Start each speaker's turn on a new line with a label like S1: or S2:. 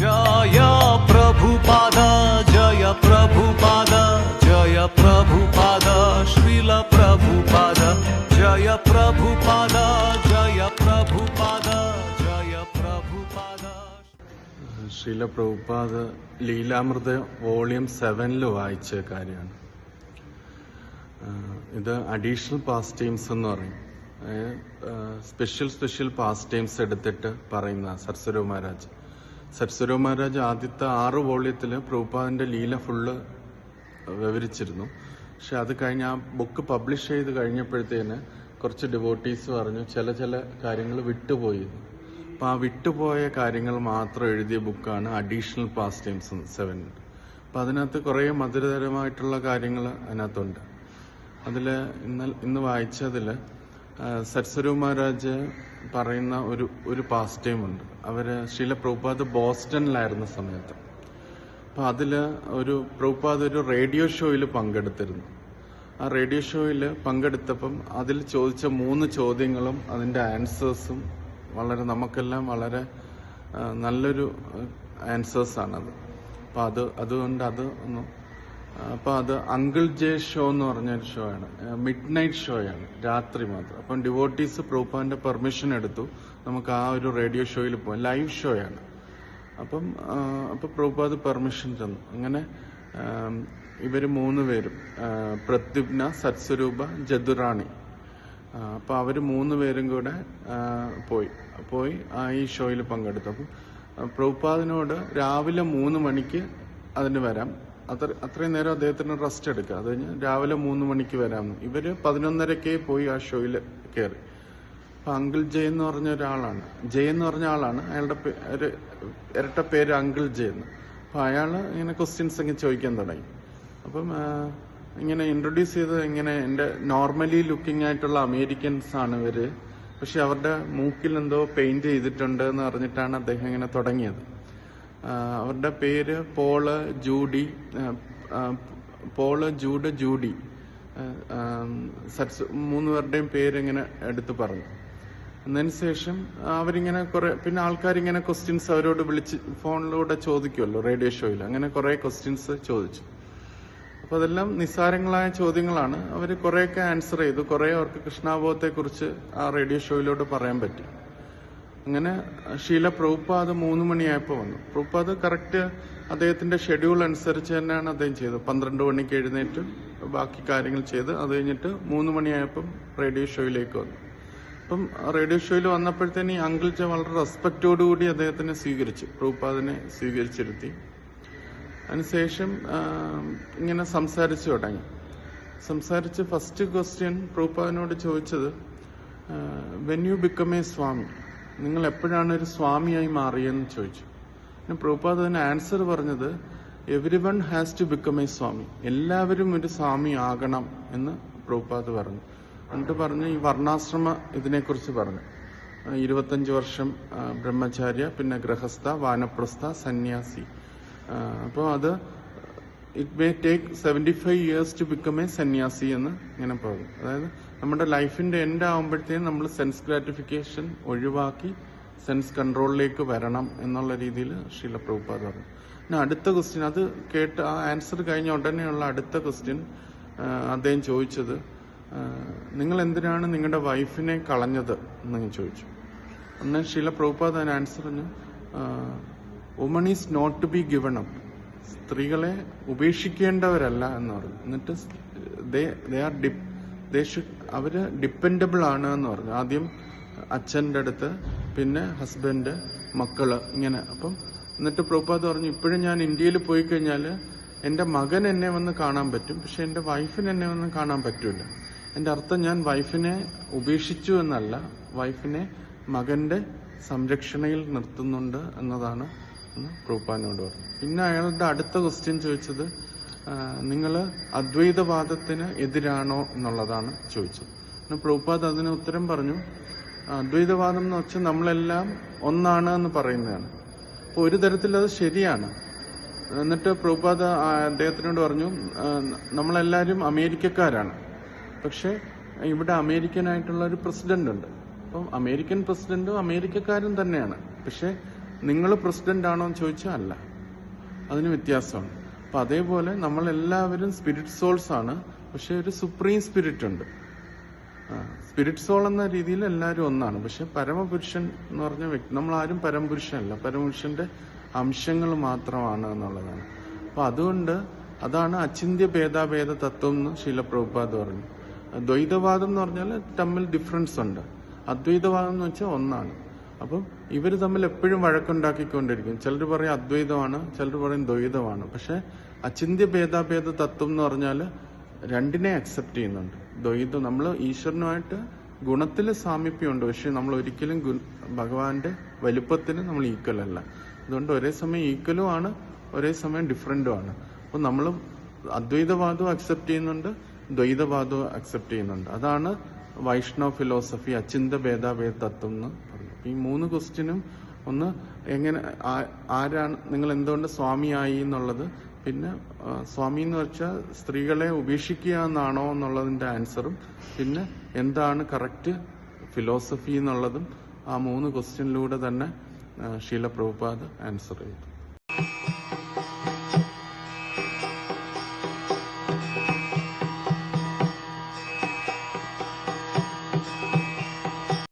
S1: ജയ പ്രഭുപാദ ജയ ജയ ശ്രീല പ്രഭുപാദ ജയ
S2: ജയ ജയ ലീലാമൃത വോളിയം സെവനിൽ വായിച്ച കാര്യമാണ്. ഇത് അഡീഷണൽ പാസ് ടൈംസ് എന്ന് പറയും. സ്പെഷ്യൽ സ്പെഷ്യൽ പാസ് ടൈംസ് എടുത്തിട്ട് പറയുന്ന സർസരവ് മഹാരാജ്. സരസ്വരവ് മഹാരാജ് ആദ്യത്തെ ആറ് വോളിയത്തിൽ പ്രഭുപാദിന്റെ ലീല ഫുള്ള് വിവരിച്ചിരുന്നു. പക്ഷെ അത് കഴിഞ്ഞ് ആ ബുക്ക് പബ്ലിഷ് ചെയ്ത് കഴിഞ്ഞപ്പോഴത്തേന് കുറച്ച് ഡിവോട്ടീസ് പറഞ്ഞു ചില ചില കാര്യങ്ങൾ വിട്ടുപോയി അപ്പോൾ ആ വിട്ടുപോയ കാര്യങ്ങൾ മാത്രം എഴുതിയ ബുക്കാണ് അഡീഷണൽ പാസ് ടൈംസ് സെവൻ അപ്പോൾ അതിനകത്ത് കുറേ മധുരതരമായിട്ടുള്ള കാര്യങ്ങൾ അതിനകത്തുണ്ട്. അതിൽ ഇന്ന് ഇന്ന് വായിച്ചതിൽ സത്സരു മഹാരാജ് പറയുന്ന ഒരു ഒരു പാസ് ടൈം ഉണ്ട്. അവർ ശീല പ്രഭുപാദ് ബോസ്റ്റണിലായിരുന്ന സമയത്ത്. അപ്പൊ അതിൽ ഒരു പ്രഭുപാദ് ഒരു റേഡിയോ ഷോയിൽ പങ്കെടുത്തിരുന്നു. ആ റേഡിയോ ഷോയിൽ പങ്കെടുത്തപ്പം അതിൽ ചോദിച്ച മൂന്ന് ചോദ്യങ്ങളും അതിന്റെ ആൻസേഴ്സും വളരെ നമുക്കെല്ലാം വളരെ നല്ലൊരു ആൻസേഴ്സാണത്. അപ്പൊ അത് അതുകൊണ്ട് അത് ഒന്ന് അപ്പൊ അത് അങ്കിൾ ജെ ഷോ എന്ന് പറഞ്ഞൊരു ഷോ ആണ്. മിഡ് നൈറ്റ് ഷോ ആണ്. രാത്രി മാത്രം. അപ്പം ഡിവോട്ടീസ് പ്രൂപ്പാന്റെ പെർമിഷൻ എടുത്തു. നമുക്ക് ആ ഒരു റേഡിയോ ഷോയിൽ പോകാം ലൈവ് ഷോ ആണ്. അപ്പം ആ, അപ്പൊ പ്രഭുപാദ് പെർമിഷൻ തന്നു. അങ്ങനെ ഇവർ മൂന്ന് പേരും പ്രത്യുപ്ന സത്സ്വരൂപ ജദുറാണി. ആ, അപ്പൊ അവർ മൂന്ന് പേരും കൂടെ പോയി. പോയി ഈ ഷോയിൽ പങ്കെടുത്തു. അപ്പം പ്രൂപ്പാദിനോട് രാവിലെ മൂന്ന് മണിക്ക് അതിന് വരാം. അത്ര അത്രയും നേരം അദ്ദേഹത്തിന് റെസ്റ്റ് എടുക്കുക. അത് കഴിഞ്ഞ് രാവിലെ മൂന്ന് മണിക്ക് വരാമെന്ന് ഇവർ പതിനൊന്നരക്കേ പോയി ആ ഷോയിൽ കയറി. അപ്പൊ അങ്കിൾ ജയ് എന്ന് പറഞ്ഞ ഒരാളാണ്. ജയ് എന്ന് പറഞ്ഞ ആളാണ്. അയാളുടെ ഒരു ഇരട്ട പേര് അങ്കിൾ ജയ് എന്ന്. അപ്പൊ അയാൾ ഇങ്ങനെ ക്വസ്റ്റ്യൻസ് ഒക്കെ ചോദിക്കാൻ തുടങ്ങി. അപ്പം ഇങ്ങനെ ഇൻട്രൊഡ്യൂസ് ചെയ്തത് ഇങ്ങനെ എന്റെ നോർമലി ലുക്കിംഗ് ആയിട്ടുള്ള അമേരിക്കൻസ് ആണ് ഇവർ. പക്ഷെ അവരുടെ മൂക്കിൽ എന്തോ പെയിന്റ് ചെയ്തിട്ടുണ്ട് എന്ന് പറഞ്ഞിട്ടാണ് അദ്ദേഹം ഇങ്ങനെ തുടങ്ങിയത്. അവരുടെ പേര് Paul Judy Paul Jude Judy. സറ്റ്സ് മൂന്ന് പേരുടെയും പേരിങ്ങനെ എടുത്തു പറഞ്ഞു. അതിന് ശേഷം അവരിങ്ങനെ കുറെ പിന്നെ ആൾക്കാരിങ്ങനെ ക്വസ്റ്റ്യൻസ് അവരോട് വിളിച്ച് ഫോണിലൂടെ ചോദിക്കുമല്ലോ റേഡിയോ ഷോയിൽ. അങ്ങനെ കുറെ ക്വസ്റ്റ്യൻസ് ചോദിച്ചു. അപ്പൊ അതെല്ലാം നിസ്സാരങ്ങളായ ചോദ്യങ്ങളാണ്. അവർ കുറെയൊക്കെ ആൻസർ ചെയ്തു. കുറെ അവർക്ക് കൃഷ്ണാബോധത്തെ കുറിച്ച് ആ റേഡിയോ ഷോയിലോട്ട് പറയാൻ പറ്റി. അങ്ങനെ ശീല പ്രഭുപാദ് മൂന്ന് മണിയായപ്പോൾ വന്നു. പ്രഭുപാദ് കറക്റ്റ് അദ്ദേഹത്തിന്റെ ഷെഡ്യൂൾ അനുസരിച്ച് തന്നെയാണ് അദ്ദേഹം ചെയ്തത്. പന്ത്രണ്ട് മണിക്ക് എഴുന്നേറ്റ് ബാക്കി കാര്യങ്ങൾ ചെയ്ത് അത് കഴിഞ്ഞിട്ട് മൂന്ന് മണിയായപ്പം റേഡിയോ ഷോയിലേക്ക് വന്നു. അപ്പം റേഡിയോ ഷോയിൽ വന്നപ്പോഴത്തേന് ഈ അങ്കിൾ ച വളരെ റെസ്പെക്റ്റോടുകൂടി അദ്ദേഹത്തിനെ സ്വീകരിച്ചു. പ്രഭുപാദിനെ സ്വീകരിച്ചിരുത്തി. അതിനുശേഷം ഇങ്ങനെ സംസാരിച്ചു തുടങ്ങി. സംസാരിച്ച് ഫസ്റ്റ് ക്വസ്റ്റ്യൻ പ്രഭുപാദിനോട് ചോദിച്ചത് when you become a swami നിങ്ങൾ എപ്പോഴാണ് ഒരു സ്വാമിയായി മാറിയെന്ന് ചോദിച്ചു. പിന്നെ പ്രഭുപാദ് അതിന് ആൻസർ പറഞ്ഞത് everyone has to become a swami. എല്ലാവരും ഒരു സ്വാമി ആകണം എന്ന് പ്രഭുപാദ് പറഞ്ഞു. എന്നിട്ട് പറഞ്ഞു ഈ വർണാശ്രമ ഇതിനെക്കുറിച്ച് പറഞ്ഞു. ഇരുപത്തഞ്ച് വർഷം ബ്രഹ്മചാര്യ പിന്നെ ഗൃഹസ്ഥ വാനപ്രസ്ഥ സന്യാസി. അപ്പോൾ അത് it may take seventy five years to become a sannyasi എന്ന് ഇങ്ങനെ പറയും അതായത് നമ്മുടെ ലൈഫിന്റെ എൻഡ് ആകുമ്പോഴത്തേക്കും നമ്മൾ സെൻസ് ഗ്രാറ്റിഫിക്കേഷൻ ഒഴിവാക്കി സെൻസ് കൺട്രോളിലേക്ക് വരണം എന്നുള്ള രീതിയിൽ ശീല പ്രഭുപാദ് പറഞ്ഞു. പിന്നെ അടുത്ത ക്വസ്റ്റ്യൻ അത് കേട്ട് ആ ആൻസർ കഴിഞ്ഞ ഉടനെയുള്ള അടുത്ത ക്വസ്റ്റ്യൻ അദ്ദേഹം ചോദിച്ചത് നിങ്ങൾ എന്തിനാണ് നിങ്ങളുടെ വൈഫിനെ കളഞ്ഞത്? എന്ന് ചോദിച്ചു. അന്ന് ശീല പ്രഭുപാദ് അതിന് ആൻസർ പറഞ്ഞു woman is not to be given up സ്ത്രീകളെ ഉപേക്ഷിക്കേണ്ടവരല്ല എന്ന് പറഞ്ഞു. എന്നിട്ട് ദേ ആർ ഡിപ് ദേ ഷുഡ് അവർ ഡിപ്പെൻഡബിൾ ആണ് എന്ന് പറഞ്ഞു. ആദ്യം അച്ഛന്റെ അടുത്ത് പിന്നെ ഹസ്ബൻഡ് മക്കൾ ഇങ്ങനെ. അപ്പം എന്നിട്ട് പ്രഭുപാദ് പറഞ്ഞു ഇപ്പോഴും ഞാൻ ഇന്ത്യയിൽ പോയി കഴിഞ്ഞാൽ എന്റെ മകൻ എന്നെ വന്ന് കാണാൻ പറ്റും. പക്ഷെ എന്റെ വൈഫിന് എന്നെ വന്ന് കാണാൻ പറ്റൂല. എന്റെ അർത്ഥം ഞാൻ വൈഫിനെ ഉപേക്ഷിച്ചു എന്നല്ല. വൈഫിനെ മകന്റെ സംരക്ഷണയിൽ നിർത്തുന്നുണ്ട് എന്നതാണ് എന്ന് പ്രൂപ്പാനോട് പറഞ്ഞു. പിന്നെ അയാളുടെ അടുത്ത ക്വസ്റ്റ്യൻ ചോദിച്ചത് നിങ്ങൾ അദ്വൈതവാദത്തിന് എതിരാണോ എന്നുള്ളതാണ് ചോദിച്ചത്. പിന്നെ പ്രൂപ്പാദ് അതിന് ഉത്തരം പറഞ്ഞു അദ്വൈതവാദം എന്ന് വെച്ചാൽ നമ്മളെല്ലാം ഒന്നാണ് എന്ന് പറയുന്നതാണ്. അപ്പോൾ ഒരു തരത്തിൽ അത് ശരിയാണ്. എന്നിട്ട് പ്രഭുപാദ ആ, അദ്ദേഹത്തിനോട് പറഞ്ഞു നമ്മളെല്ലാരും അമേരിക്കക്കാരാണ്. പക്ഷെ ഇവിടെ അമേരിക്കനായിട്ടുള്ള ഒരു പ്രസിഡന്റ് ഉണ്ട്. അപ്പം അമേരിക്കൻ പ്രസിഡന്റും അമേരിക്കക്കാരും തന്നെയാണ്. പക്ഷെ നിങ്ങൾ പ്രസിഡന്റ് ആണോ എന്ന് ചോദിച്ചാൽ അല്ല. അതിന് വ്യത്യാസമാണ്. അപ്പൊ അതേപോലെ നമ്മൾ എല്ലാവരും സ്പിരിറ്റ് സോൾസ് ആണ്. പക്ഷെ ഒരു സുപ്രീം സ്പിരിറ്റ് ഉണ്ട്. സ്പിരിറ്റ് സോൾ എന്ന രീതിയിൽ എല്ലാവരും ഒന്നാണ്. പക്ഷെ പരമപുരുഷൻ എന്ന് പറഞ്ഞ വ്യക്തി നമ്മൾ ആരും പരമപുരുഷനല്ല. പരമപുരുഷന്റെ അംശങ്ങൾ മാത്രമാണ് എന്നുള്ളതാണ്. അപ്പൊ അതുകൊണ്ട് അതാണ് അചിന്ത്യ ഭേദാഭേദ തത്വം എന്ന് ശീലപ്രഭുപാദ് പറഞ്ഞു. ദ്വൈതവാദം എന്ന് പറഞ്ഞാൽ തമ്മിൽ ഡിഫറൻസ് ഉണ്ട്. അദ്വൈതവാദം എന്ന് വെച്ചാൽ ഒന്നാണ്. അപ്പം ഇവർ തമ്മിൽ എപ്പോഴും വഴക്കുണ്ടാക്കിക്കൊണ്ടിരിക്കും. ചിലർ പറയും അദ്വൈതമാണ് ചിലർ പറയും ദ്വൈതമാണ്. പക്ഷെ അചിന്ത്യ ഭേദാഭേദ തത്വം എന്ന് പറഞ്ഞാൽ രണ്ടിനെ അക്സെപ്റ്റ് ചെയ്യുന്നുണ്ട്. ദ്വൈതം നമ്മൾ ഈശ്വരനുമായിട്ട് ഗുണത്തിൽ സാമീപ്യമുണ്ട്. പക്ഷെ നമ്മൾ ഒരിക്കലും ഭഗവാന്റെ വലുപ്പത്തിന് നമ്മൾ ഈക്വൽ അല്ല. അതുകൊണ്ട് ഒരേ സമയം ഈക്വലും ആണ് ഒരേ സമയം ഡിഫറെന്റും ആണ്. അപ്പം നമ്മൾ അദ്വൈതവാദവും അക്സെപ്റ്റ് ചെയ്യുന്നുണ്ട് ദ്വൈതവാദവും അക്സെപ്റ്റ് ചെയ്യുന്നുണ്ട്. അതാണ് വൈഷ്ണവ ഫിലോസഫി അചിന്ത ഭേദാഭേദ തത്വം എന്ന് ഈ മൂന്ന് ക്വസ്റ്റ്യനും ഒന്ന് എങ്ങനെ ആരാണ് നിങ്ങൾ എന്തുകൊണ്ട് സ്വാമിയായി എന്നുള്ളത് പിന്നെ സ്വാമി എന്ന് വെച്ചാൽ സ്ത്രീകളെ ഉപേക്ഷിക്കുക എന്നാണോ എന്നുള്ളതിന്റെ ആൻസറും പിന്നെ എന്താണ് കറക്റ്റ് ഫിലോസഫി എന്നുള്ളതും ആ മൂന്ന് ക്വസ്റ്റ്യനിലൂടെ തന്നെ ശീല പ്രഭുപാദ് ആൻസർ ചെയ്തു.